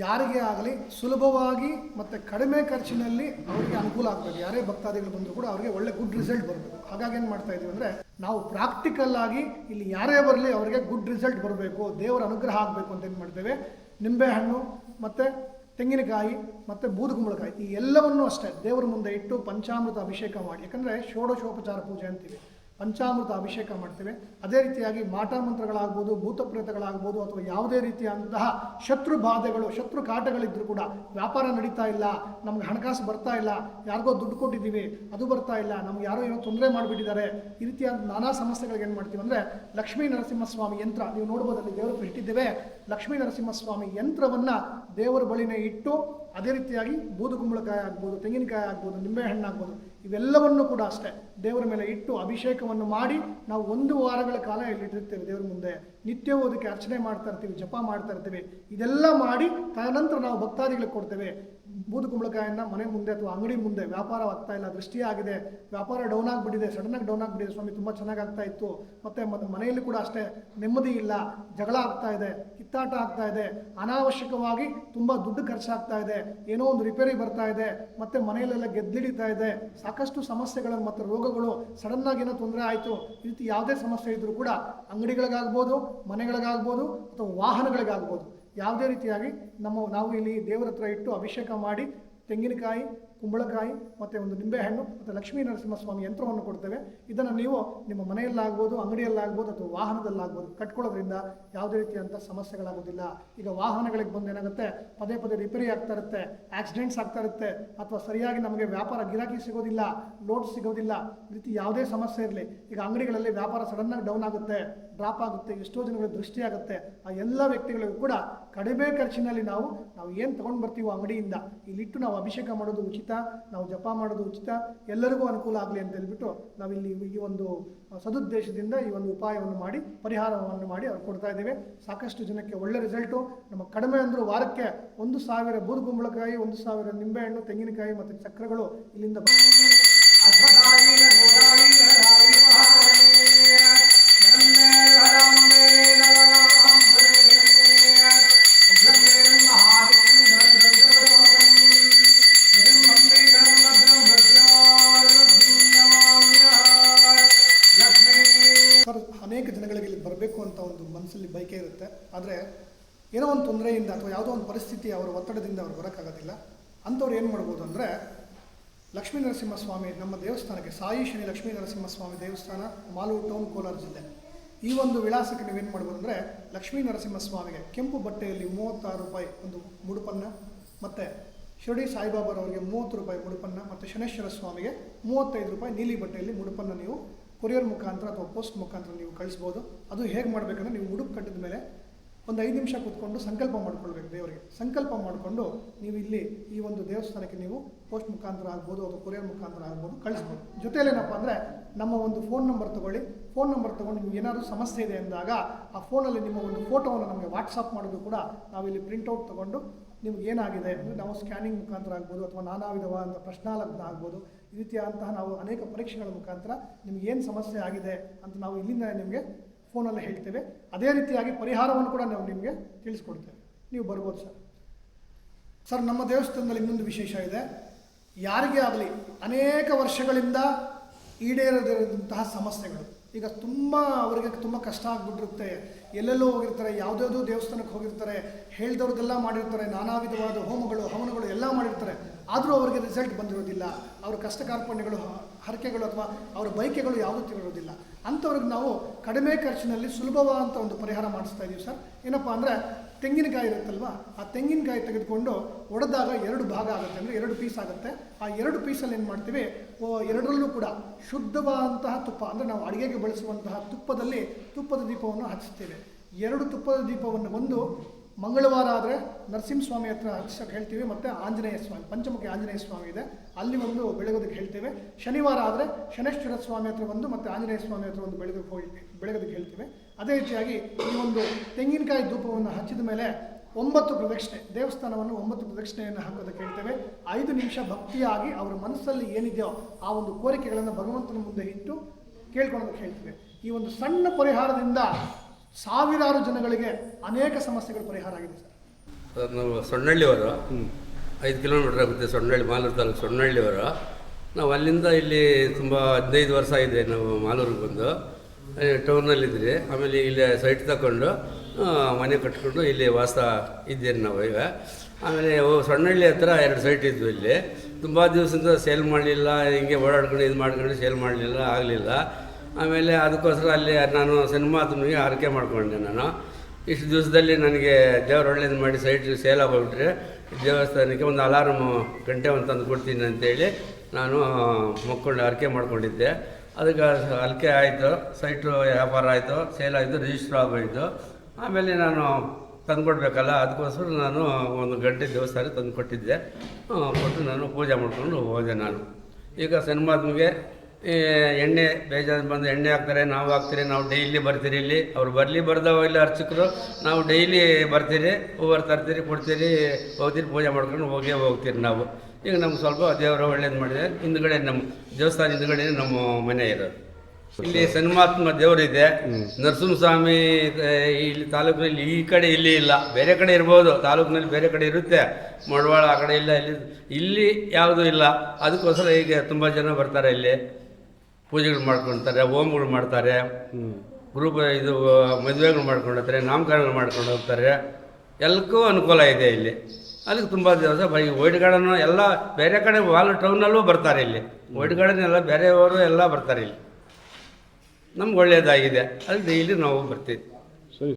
ಯಾರಿಗೇ ಆಗಲಿ ಸುಲಭವಾಗಿ ಮತ್ತು ಕಡಿಮೆ ಖರ್ಚಿನಲ್ಲಿ ಅವರಿಗೆ ಅನುಕೂಲ ಆಗ್ತದೆ. ಯಾರೇ ಭಕ್ತಾದಿಗಳು ಬಂದರೂ ಕೂಡ ಅವರಿಗೆ ಒಳ್ಳೆ ಗುಡ್ ರಿಸಲ್ಟ್ ಬರಬೇಕು. ಹಾಗಾಗಿ ಏನು ಮಾಡ್ತಾ ಇದ್ದೀವಿ ಅಂದರೆ ನಾವು ಪ್ರಾಕ್ಟಿಕಲ್ ಆಗಿ ಇಲ್ಲಿ ಯಾರೇ ಬರಲಿ ಅವರಿಗೆ ಗುಡ್ ರಿಸಲ್ಟ್ ಬರಬೇಕು. ದೇವರ ಅನುಗ್ರಹ ಆಗಬೇಕು ಅಂತ ಏನು ಮಾಡ್ತೇವೆ? ನಿಂಬೆಹಣ್ಣು ಮತ್ತು ತೆಂಗಿನಕಾಯಿ ಮತ್ತು ಬೂದುಗುಂಬಳಕಾಯಿ ಈ ಎಲ್ಲವನ್ನೂ ಅಷ್ಟೇ ದೇವರ ಮುಂದೆ ಇಟ್ಟು ಪಂಚಾಮೃತ ಅಭಿಷೇಕ ಮಾಡಿ. ಯಾಕಂದರೆ ಷೋಡಶೋಪಚಾರ ಪೂಜೆ ಅಂತೀವಿ. ಪಂಚಾಮೃತ ಅಭಿಷೇಕ ಮಾಡ್ತೇವೆ. ಅದೇ ರೀತಿಯಾಗಿ ಮಾಟ ಮಂತ್ರಗಳಾಗ್ಬೋದು, ಭೂತ ಪ್ರೇತಗಳಾಗ್ಬೋದು ಅಥವಾ ಯಾವುದೇ ರೀತಿಯಾದಂತಹ ಶತ್ರು ಬಾಧೆಗಳು, ಶತ್ರು ಕಾಟಗಳಿದ್ದರೂ ಕೂಡ ವ್ಯಾಪಾರ ನಡೀತಾ ಇಲ್ಲ, ನಮ್ಗೆ ಹಣಕಾಸು ಬರ್ತಾ ಇಲ್ಲ, ಯಾರಿಗೋ ದುಡ್ಡು ಕೊಟ್ಟಿದ್ದೀವಿ, ಅದು ಬರ್ತಾ ಇಲ್ಲ, ನಮ್ಗೆ ಯಾರೋ ಏನೋ ತೊಂದರೆ ಮಾಡಿಬಿಟ್ಟಿದ್ದಾರೆ, ಈ ರೀತಿಯಾದ ನಾನಾ ಸಮಸ್ಯೆಗಳಿಗೆ ಏನು ಮಾಡ್ತೀವಿ ಅಂದರೆ ಲಕ್ಷ್ಮೀ ನರಸಿಂಹಸ್ವಾಮಿ ಯಂತ್ರ, ನೀವು ನೋಡ್ಬೋದಲ್ಲಿ ದೇವರು ಇಟ್ಟಿದ್ದೇವೆ. ಲಕ್ಷ್ಮೀ ನರಸಿಂಹಸ್ವಾಮಿ ಯಂತ್ರವನ್ನು ದೇವರ ಬಳಿನೇ ಇಟ್ಟು ಅದೇ ರೀತಿಯಾಗಿ ಬೂದುಗುಂಬಳಕಾಯಿ ಆಗ್ಬೋದು, ತೆಂಗಿನಕಾಯಿ ಆಗ್ಬೋದು, ನಿಂಬೆಹಣ್ಣು ಆಗ್ಬೋದು, ಇವೆಲ್ಲವನ್ನು ಕೂಡ ಅಷ್ಟೇ ದೇವರ ಮೇಲೆ ಇಟ್ಟು ಅಭಿಷೇಕವನ್ನು ಮಾಡಿ ನಾವು ಒಂದು ವಾರಗಳ ಕಾಲ ಇಲ್ಲಿ ಇಲ್ಲಿಟ್ಟಿರ್ತೇವೆ ದೇವರ ಮುಂದೆ. ನಿತ್ಯವೂ ಅದಕ್ಕೆ ಅರ್ಚನೆ ಮಾಡ್ತಾ ಇರ್ತೀವಿ, ಜಪ ಮಾಡ್ತಾ ಇರ್ತೀವಿ. ಇದೆಲ್ಲ ಮಾಡಿ ತದನಂತರ ನಾವು ಭಕ್ತಾದಿಗಳಿಗೆ ಕೊಡ್ತೇವೆ. ಬೂದು ಕುಂಬಳಕಾಯನ್ನ ಮನೆ ಮುಂದೆ ಅಥವಾ ಅಂಗಡಿ ಮುಂದೆ ವ್ಯಾಪಾರ ಆಗ್ತಾ ಇಲ್ಲ, ದೃಷ್ಟಿ ಆಗಿದೆ, ವ್ಯಾಪಾರ ಡೌನ್ ಆಗಿಬಿಟ್ಟಿದೆ ಸಡನ್ನಾಗಿ ಡೌನ್ ಆಗಿಬಿಟ್ಟಿದೆ, ಸ್ವಾಮಿ ತುಂಬ ಚೆನ್ನಾಗಿ ಆಗ್ತಾ ಇತ್ತು. ಮತ್ತೆ ಮತ್ತು ಮನೆಯಲ್ಲಿ ಕೂಡ ಅಷ್ಟೇ ನೆಮ್ಮದಿ ಇಲ್ಲ, ಜಗಳ ಆಗ್ತಾ ಇದೆ, ಕಿತ್ತಾಟ ಆಗ್ತಾ ಇದೆ, ಅನಾವಶ್ಯಕವಾಗಿ ತುಂಬ ದುಡ್ಡು ಖರ್ಚಾಗ್ತಾ ಇದೆ, ಏನೋ ಒಂದು ರಿಪೇರಿ ಬರ್ತಾ ಇದೆ, ಮತ್ತೆ ಮನೆಯಲ್ಲೆಲ್ಲ ಗೆದ್ದಿಡಿತಾ ಇದೆ, ಸಾಕಷ್ಟು ಸಮಸ್ಯೆಗಳು ಮತ್ತು ರೋಗಗಳು ಸಡನ್ನಾಗಿ ಏನೋ ತೊಂದರೆ ಆಯಿತು, ಈ ರೀತಿ ಯಾವುದೇ ಸಮಸ್ಯೆ ಇದ್ರೂ ಕೂಡ ಅಂಗಡಿಗಳಿಗಾಗ್ಬೋದು ಮನೆಗಳಿಗಾಗ್ಬೋದು ಅಥವಾ ವಾಹನಗಳಿಗಾಗ್ಬೋದು. ಯಾವುದೇ ರೀತಿಯಾಗಿ ನಮ್ಮ ನಾವು ಇಲ್ಲಿ ದೇವರ ಹತ್ರ ಇಟ್ಟು ಅಭಿಷೇಕ ಮಾಡಿ ತೆಂಗಿನಕಾಯಿ ಕುಂಬಳಕಾಯಿ ಮತ್ತು ಒಂದು ನಿಂಬೆಹಣ್ಣು ಮತ್ತು ಲಕ್ಷ್ಮೀ ನರಸಿಂಹಸ್ವಾಮಿ ಯಂತ್ರವನ್ನು ಕೊಡ್ತೇವೆ. ಇದನ್ನು ನೀವು ನಿಮ್ಮ ಮನೆಯಲ್ಲಾಗ್ಬೋದು, ಅಂಗಡಿಯಲ್ಲಾಗ್ಬೋದು ಅಥವಾ ವಾಹನದಲ್ಲಾಗ್ಬೋದು ಕಟ್ಕೊಳ್ಳೋದ್ರಿಂದ ಯಾವುದೇ ರೀತಿಯಾದಂಥ ಸಮಸ್ಯೆಗಳಾಗೋದಿಲ್ಲ. ಈಗ ವಾಹನಗಳಿಗೆ ಬಂದು ಏನಾಗುತ್ತೆ? ಪದೇ ಪದೇ ರಿಪೇರಿ ಆಗ್ತಾ ಇರುತ್ತೆ, ಆಕ್ಸಿಡೆಂಟ್ಸ್ ಆಗ್ತಾ ಇರುತ್ತೆ ಅಥವಾ ಸರಿಯಾಗಿ ನಮಗೆ ವ್ಯಾಪಾರ ಗಿರಾಕಿ ಸಿಗೋದಿಲ್ಲ, ಲೋಡ್ ಸಿಗೋದಿಲ್ಲ, ಈ ರೀತಿ ಯಾವುದೇ ಸಮಸ್ಯೆ ಇರಲಿ, ಈಗ ಅಂಗಡಿಗಳಲ್ಲಿ ವ್ಯಾಪಾರ ಸಡನ್ನಾಗಿ ಡೌನ್ ಆಗುತ್ತೆ ಡ್ರಾಪ್ ಆಗುತ್ತೆ, ಎಷ್ಟೋ ಜನಗಳ ದೃಷ್ಟಿ ಆಗುತ್ತೆ. ಆ ಎಲ್ಲ ವ್ಯಕ್ತಿಗಳಿಗೂ ಕೂಡ ಕಡಿಮೆ ಖರ್ಚಿನಲ್ಲಿ ನಾವು ನಾವು ಏನು ತೊಗೊಂಡು ಬರ್ತೀವೋ ಅಂಗಡಿಯಿಂದ ಇಲ್ಲಿಟ್ಟು ನಾವು ಅಭಿಷೇಕ ಮಾಡೋದು ಉಚಿತ, ನಾವು ಜಪ ಮಾಡೋದು ಉಚಿತ, ಎಲ್ಲರಿಗೂ ಅನುಕೂಲ ಆಗಲಿ ಅಂತ ಹೇಳ್ಬಿಟ್ಟು ನಾವಿಲ್ಲಿ ಈ ಒಂದು ಸದುದ್ದೇಶದಿಂದ ಈ ಒಂದು ಉಪಾಯವನ್ನು ಮಾಡಿ, ಪರಿಹಾರವನ್ನು ಮಾಡಿ ಅವ್ರು ಕೊಡ್ತಾ ಇದ್ದೇವೆ. ಸಾಕಷ್ಟು ಜನಕ್ಕೆ ಒಳ್ಳೆ ರಿಸಲ್ಟು ನಮ್ಮ ಕಡಿಮೆ ಅಂದರೂ ವಾರಕ್ಕೆ ಒಂದು ಸಾವಿರ ಬೂದು ಕುಂಬಳಕಾಯಿ, ಒಂದು ಸಾವಿರ ನಿಂಬೆಹಣ್ಣು, ತೆಂಗಿನಕಾಯಿ ಮತ್ತು ಚಕ್ರಗಳು ಇಲ್ಲಿಂದ ಒಂದು ತೊಂದರೆಯಿಂದ ಅಥವಾ ಯಾವುದೋ ಒಂದು ಪರಿಸ್ಥಿತಿ ಅವರ ಒತ್ತಡದಿಂದ ಅವ್ರು ಬರೋಕ್ಕಾಗೋದಿಲ್ಲ. ಅಂಥವ್ರು ಏನು ಮಾಡ್ಬೋದು ಅಂದರೆ, ಲಕ್ಷ್ಮೀ ನರಸಿಂಹಸ್ವಾಮಿ ನಮ್ಮ ದೇವಸ್ಥಾನಕ್ಕೆ ಸಾಯಿ ಶನಿ ಲಕ್ಷ್ಮೀ ನರಸಿಂಹಸ್ವಾಮಿ ದೇವಸ್ಥಾನ ಮಾಲೂರು ಟೌನ್ ಕೋಲಾರ ಜಿಲ್ಲೆ. ಈ ಒಂದು ವಿಳಾಸಕ್ಕೆ ನೀವೇನು ಮಾಡ್ಬೋದು ಅಂದರೆ, ಲಕ್ಷ್ಮೀ ನರಸಿಂಹಸ್ವಾಮಿಗೆ ಕೆಂಪು ಬಟ್ಟೆಯಲ್ಲಿ ಮೂವತ್ತಾರು ರೂಪಾಯಿ ಒಂದು ಮುಡುಪನ್ನ, ಮತ್ತು ಶಿರಡಿ ಸಾಯಿಬಾಬಾರವರಿಗೆ ಮೂವತ್ತು ರೂಪಾಯಿ ಮುಡುಪನ್ನ, ಮತ್ತು ಶನೇಶ್ವರ ಸ್ವಾಮಿಗೆ ಮೂವತ್ತೈದು ರೂಪಾಯಿ ನೀಲಿ ಬಟ್ಟೆಯಲ್ಲಿ ಮುಡುಪನ್ನು ನೀವು ಕೊರಿಯರ್ ಮುಖಾಂತರ ಅಥವಾ ಪೋಸ್ಟ್ ಮುಖಾಂತರ ನೀವು ಕಳಿಸ್ಬೋದು. ಅದು ಹೇಗೆ ಮಾಡಬೇಕಂದ್ರೆ, ನೀವು ಮುಡುಪು ಕಟ್ಟಿದ ಮೇಲೆ ಒಂದು ಐದು ನಿಮಿಷ ಕೂತ್ಕೊಂಡು ಸಂಕಲ್ಪ ಮಾಡ್ಕೊಳ್ಬೇಕು ದೇವರಿಗೆ. ಸಂಕಲ್ಪ ಮಾಡಿಕೊಂಡು ನೀವು ಇಲ್ಲಿ ಈ ಒಂದು ದೇವಸ್ಥಾನಕ್ಕೆ ನೀವು ಪೋಸ್ಟ್ ಮುಖಾಂತರ ಆಗ್ಬೋದು ಅಥವಾ ಕೊರಿಯರ್ ಮುಖಾಂತರ ಆಗ್ಬೋದು ಕಳಿಸ್ಬೋದು. ಜೊತೆಯಲ್ಲಿ ಏನಪ್ಪ ಅಂದರೆ ನಮ್ಮ ಒಂದು ಫೋನ್ ನಂಬರ್ ತೊಗೊಳ್ಳಿ. ಫೋನ್ ನಂಬರ್ ತೊಗೊಂಡು ನಿಮ್ಗೆ ಏನಾದರೂ ಸಮಸ್ಯೆ ಇದೆ ಅಂದಾಗ ಆ ಫೋನಲ್ಲಿ ನಿಮ್ಮ ಒಂದು ಫೋಟೋವನ್ನು ನಮಗೆ ವಾಟ್ಸಪ್ ಮಾಡೋದು ಕೂಡ ನಾವಿಲ್ಲಿ ಪ್ರಿಂಟೌಟ್ ತೊಗೊಂಡು ನಿಮ್ಗೆ ಏನಾಗಿದೆ ಅಂದರೆ ನಾವು ಸ್ಕ್ಯಾನಿಂಗ್ ಮುಖಾಂತರ ಆಗ್ಬೋದು ಅಥವಾ ನಾನಾ ವಿಧವಾದ ಪ್ರಶ್ನಾಲಗ್ನ ಆಗ್ಬೋದು. ಈ ರೀತಿಯಾದಂತಹ ನಾವು ಅನೇಕ ಪರೀಕ್ಷೆಗಳ ಮುಖಾಂತರ ನಿಮ್ಗೆ ಏನು ಸಮಸ್ಯೆ ಆಗಿದೆ ಅಂತ ನಾವು ಇಲ್ಲಿಂದ ನಿಮಗೆ ಫೋನಲ್ಲಿ ಹೇಳ್ತೇವೆ. ಅದೇ ರೀತಿಯಾಗಿ ಪರಿಹಾರವನ್ನು ಕೂಡ ನಾವು ನಿಮಗೆ ತಿಳಿಸ್ಕೊಡ್ತೇವೆ. ನೀವು ಬರ್ಬೋದು ಸರ್. ಸರ್, ನಮ್ಮ ದೇವಸ್ಥಾನದಲ್ಲಿ ಇನ್ನೊಂದು ವಿಶೇಷ ಇದೆ. ಯಾರಿಗೆ ಆಗಲಿ ಅನೇಕ ವರ್ಷಗಳಿಂದ ಈಡೇರದಿರುವಂತಹ ಸಮಸ್ಯೆಗಳು. ಈಗ ತುಂಬ ಅವರಿಗೆ ತುಂಬ ಕಷ್ಟ ಆಗಿಬಿಟ್ಟಿರುತ್ತೆ. ಎಲ್ಲೆಲ್ಲೋ ಹೋಗಿರ್ತಾರೆ, ಯಾವುದ್ಯಾವುದೋ ದೇವಸ್ಥಾನಕ್ಕೆ ಹೋಗಿರ್ತಾರೆ ಹೇಳ್ದವ್ರದ್ದೆಲ್ಲ ಮಾಡಿರ್ತಾರೆ ನಾನಾ ವಿಧವಾದ ಹೋಮಗಳು, ಹವನಗಳು ಎಲ್ಲ ಮಾಡಿರ್ತಾರೆ. ಆದರೂ ಅವರಿಗೆ ರಿಸಲ್ಟ್ ಬಂದಿರೋದಿಲ್ಲ. ಅವರ ಕಷ್ಟ ಕಾರ್ಪಣ್ಯಗಳು ಹರಕೆಗಳು ಅಥವಾ ಅವರ ಬೈಕೆಗಳು ಯಾವುದೂ ತಿಳಿರೋದಿಲ್ಲ ಅಂಥವ್ರಿಗೆ ನಾವು ಕಡಿಮೆ ಖರ್ಚಿನಲ್ಲಿ ಸುಲಭವಾದಂಥ ಒಂದು ಪರಿಹಾರ ಮಾಡಿಸ್ತಾ ಇದ್ದೀವಿ ಸರ್. ಏನಪ್ಪ ಅಂದರೆ ತೆಂಗಿನಕಾಯಿ ಇರುತ್ತಲ್ವ? ಆ ತೆಂಗಿನಕಾಯಿ ತೆಗೆದುಕೊಂಡು ಒಡೆದಾಗ ಎರಡು ಭಾಗ ಆಗುತ್ತೆ. ಅಂದರೆ ಎರಡು ಪೀಸ್ ಆಗುತ್ತೆ. ಆ ಎರಡು ಪೀಸಲ್ಲಿ ಏನು ಮಾಡ್ತೀವಿ? ಎರಡರಲ್ಲೂ ಕೂಡ ಶುದ್ಧವಾದಂತಹ ತುಪ್ಪ, ಅಂದರೆ ನಾವು ಅಡುಗೆಗೆ ಬಳಸುವಂತಹ ತುಪ್ಪದಲ್ಲಿ ತುಪ್ಪದ ದೀಪವನ್ನು ಹಚ್ಚುತ್ತೇವೆ ಎರಡು ತುಪ್ಪದ ದೀಪವನ್ನು ಒಂದು ಮಂಗಳವಾರ ಆದರೆ ನರಸಿಂಹಸ್ವಾಮಿ ಹತ್ರ ಹಚ್ಚಕ್ಕೆ ಹೇಳ್ತೀವಿ, ಮತ್ತು ಆಂಜನೇಯ ಸ್ವಾಮಿ, ಪಂಚಮುಖಿ ಆಂಜನೇಯ ಸ್ವಾಮಿ ಇದೆ. ಅಲ್ಲಿ ಒಂದು ಬೆಳಗೋದಕ್ಕೆ ಹೇಳ್ತೇವೆ. ಶನಿವಾರ ಆದರೆ ಶನೇಶ್ವರ ಸ್ವಾಮಿ ಹತ್ರ ಒಂದು, ಮತ್ತು ಆಂಜನೇಯ ಸ್ವಾಮಿ ಹತ್ರ ಒಂದು ಬೆಳಗ್ಗೆ ಹೋಗಿ, ಬೆಳಗೋದಕ್ಕೆ ಹೇಳ್ತೇವೆ. ಅದೇ ರೀತಿಯಾಗಿ ಈ ಒಂದು ತೆಂಗಿನಕಾಯಿ ಧೂಪವನ್ನು ಹಚ್ಚಿದ ಮೇಲೆ ಒಂಬತ್ತು ಪ್ರದಕ್ಷಿಣೆ, ದೇವಸ್ಥಾನವನ್ನು ಒಂಬತ್ತು ಪ್ರದಕ್ಷಿಣೆಯನ್ನು ಹಾಕೋದಕ್ಕೆ ಹೇಳ್ತೇವೆ. ಐದು ನಿಮಿಷ ಭಕ್ತಿಯಾಗಿ ಅವರ ಮನಸ್ಸಲ್ಲಿ ಏನಿದೆಯೋ ಆ ಒಂದು ಕೋರಿಕೆಗಳನ್ನು ಭಗವಂತನ ಮುಂದೆ ಇಟ್ಟು ಕೇಳ್ಕೊಳ್ಳೋದಕ್ಕೆ ಹೇಳ್ತೇವೆ. ಈ ಒಂದು ಸಣ್ಣ ಪರಿಹಾರದಿಂದ ಸಾವಿರಾರು ಜನಗಳಿಗೆ ಅನೇಕ ಸಮಸ್ಯೆಗಳು ಪರಿಹಾರ ಆಗಿದೆ ಸರ್. ಸರ್ ನಾವು ಸೊಣ್ಣಹಳ್ಳಿಯವರು ಐದು ಕಿಲೋಮೀಟರ್ ಆಗುತ್ತೆ ಸೊನ್ನಳ್ಳಿ ಮಾಲೂರು ತಾಲೂಕು ಸೊಣ್ಣಹಳ್ಳಿಯವರು ನಾವು ಅಲ್ಲಿಂದ ಇಲ್ಲಿ ತುಂಬ ಹದಿನೈದು ವರ್ಷ ಇದೆ ನಾವು ಮಾಲೂರಿಗೆ ಬಂದು. ಟೌನಲ್ಲಿದ್ದೀರಿ. ಆಮೇಲೆ ಇಲ್ಲಿ ಸೈಟ್ ತಗೊಂಡು ಮನೆ ಕಟ್ಕೊಂಡು ಇಲ್ಲಿ ವಾಸ ಇದ್ದೇನೆ ನಾವು ಈಗ. ಆಮೇಲೆ ಸೊಣ್ಣಳ್ಳಿ ಹತ್ರ ಎರಡು ಸೈಟ್ ಇದ್ವು ಇಲ್ಲಿ. ತುಂಬ ದಿವಸದಿಂದ ಸೇಲ್ ಮಾಡಲಿಲ್ಲ ಹಿಂಗೆ ಓಡಾಡ್ಕೊಂಡು ಇದು ಮಾಡ್ಕೊಂಡು ಸೇಲ್ ಮಾಡಲಿಲ್ಲ ಆಗಲಿಲ್ಲ. ಆಮೇಲೆ ಅದಕ್ಕೋಸ್ಕರ ಅಲ್ಲಿ ನಾನು ಸಿನಿಮಾತ್ಮನಿಗೆ ಆರೈಕೆ ಮಾಡ್ಕೊಂಡೆ ನಾನು. ಇಷ್ಟು ದಿವಸದಲ್ಲಿ ನನಗೆ ದೇವರು ಒಳ್ಳೇದು ಮಾಡಿ ಸೈಟ್ ಸೇಲ್ ಆಗೋಗ್ಬಿಟ್ರೆ ದೇವಸ್ಥಾನಕ್ಕೆ ಒಂದು ಅಲಾರಮ್ ಗಂಟೆ ಒಂದು ತಂದು ಕೊಡ್ತೀನಿ ಅಂತೇಳಿ ನಾನು ಮಕ್ಕೊಂಡು ಅರಕೆ ಮಾಡ್ಕೊಂಡಿದ್ದೆ. ಅದಕ್ಕೆ ಅಲ್ಕೆ ಆಯಿತು, ಸೈಟು ವ್ಯಾಪಾರ ಆಯಿತು, ಸೇಲ್ ಆಯಿತು, ರಿಜಿಸ್ಟರ್ ಆಗೋಯಿತು. ಆಮೇಲೆ ನಾನು ತಂದುಕೊಡ್ಬೇಕಲ್ಲ ಅದಕ್ಕೋಸ್ಕರ ನಾನು ಒಂದು ಗಂಟೆ ದೇವಸ್ಥಾನ ತಂದು ಕೊಟ್ಟಿದ್ದೆ. ಕೊಟ್ಟು ನಾನು ಪೂಜೆ ಮಾಡಿಕೊಂಡು ಹೋದೆ ನಾನು. ಈಗ ಸನ್ಮಾತ್ಮಗೆ ಎಣ್ಣೆ ಬೇಜಾರು ಬಂದು ಎಣ್ಣೆ ಹಾಕ್ತಾರೆ ನಾವು ಹಾಕ್ತೀರಿ ನಾವು ಡೈಲಿ ಬರ್ತೀರಿ ಇಲ್ಲಿ. ಅವ್ರು ಬರಲಿ ಬರ್ದವ ಇಲ್ಲಿ ಅರ್ಚಕರು ನಾವು ಡೈಲಿ ಬರ್ತೀರಿ ಹೂವರು ತರ್ತೀರಿ ಕೊಡ್ತೀರಿ ಹೋಗ್ತೀರಿ ಪೂಜೆ ಮಾಡ್ಕೊಂಡು ಹೋಗೇ ಹೋಗ್ತೀರಿ ನಾವು. ಈಗ ನಮ್ಗೆ ಸ್ವಲ್ಪ ದೇವರು ಒಳ್ಳೇದು ಮಾಡಿದೆ ಹಿಂದ್ಗಡೆ ನಮ್ಮ ದೇವಸ್ಥಾನ ಹಿಂದ್ಗಡೆ ನಮ್ಮ ಮನೆ ಇರೋದು. ಇಲ್ಲಿ ಸನ್ಮಾತ್ಮ ದೇವರಿದೆ. ನರಸಿಂಹಸ್ವಾಮಿ ಇಲ್ಲಿ ತಾಲೂಕಿನಲ್ಲಿ ಈ ಕಡೆ ಇಲ್ಲಿ ಇಲ್ಲ. ಬೇರೆ ಕಡೆ ಇರ್ಬೋದು. ತಾಲೂಕಿನಲ್ಲಿ ಬೇರೆ ಕಡೆ ಇರುತ್ತೆ. ಮಡವಾಳ ಆ ಕಡೆ ಇಲ್ಲ ಇಲ್ಲಿ ಇಲ್ಲಿ ಯಾವುದೂ ಇಲ್ಲ. ಅದಕ್ಕೋಸ್ಕರ ಈಗ ತುಂಬ ಜನ ಬರ್ತಾರೆ ಇಲ್ಲಿ. ಪೂಜೆಗಳು ಮಾಡ್ಕೊಳ್ತಾರೆ ಹೋಮಗಳು ಮಾಡ್ತಾರೆ ಗ್ರೂಪ್ ಇದು ಮದುವೆಗಳು ಮಾಡ್ಕೊಂಡು ನಾಮಕರಣಗಳು ಮಾಡ್ಕೊಂಡು ಹೋಗ್ತಾರೆ. ಎಲ್ಲಕ್ಕೂ ಅನುಕೂಲ ಇದೆ ಇಲ್ಲಿ. ಅದಕ್ಕೆ ತುಂಬ ದಿವಸ ಬೈ ವೈಟ್ ಗಾರ್ಡನ್ ಎಲ್ಲ ಬೇರೆ ಕಡೆ ವಾಲ್ ಟೌನಲ್ಲೂ ಬರ್ತಾರೆ ಇಲ್ಲಿ. ವೈಟ್ ಗಾರ್ಡನ್ ಎಲ್ಲ ಬೇರೆಯವರು ಎಲ್ಲ ಬರ್ತಾರೆ ಇಲ್ಲಿ. ನಮ್ಗೆ ಒಳ್ಳೆಯದಾಗಿದೆ ಅಲ್ಲಿ ಡೈಲಿ ನಾವು ಬರ್ತೀವಿ.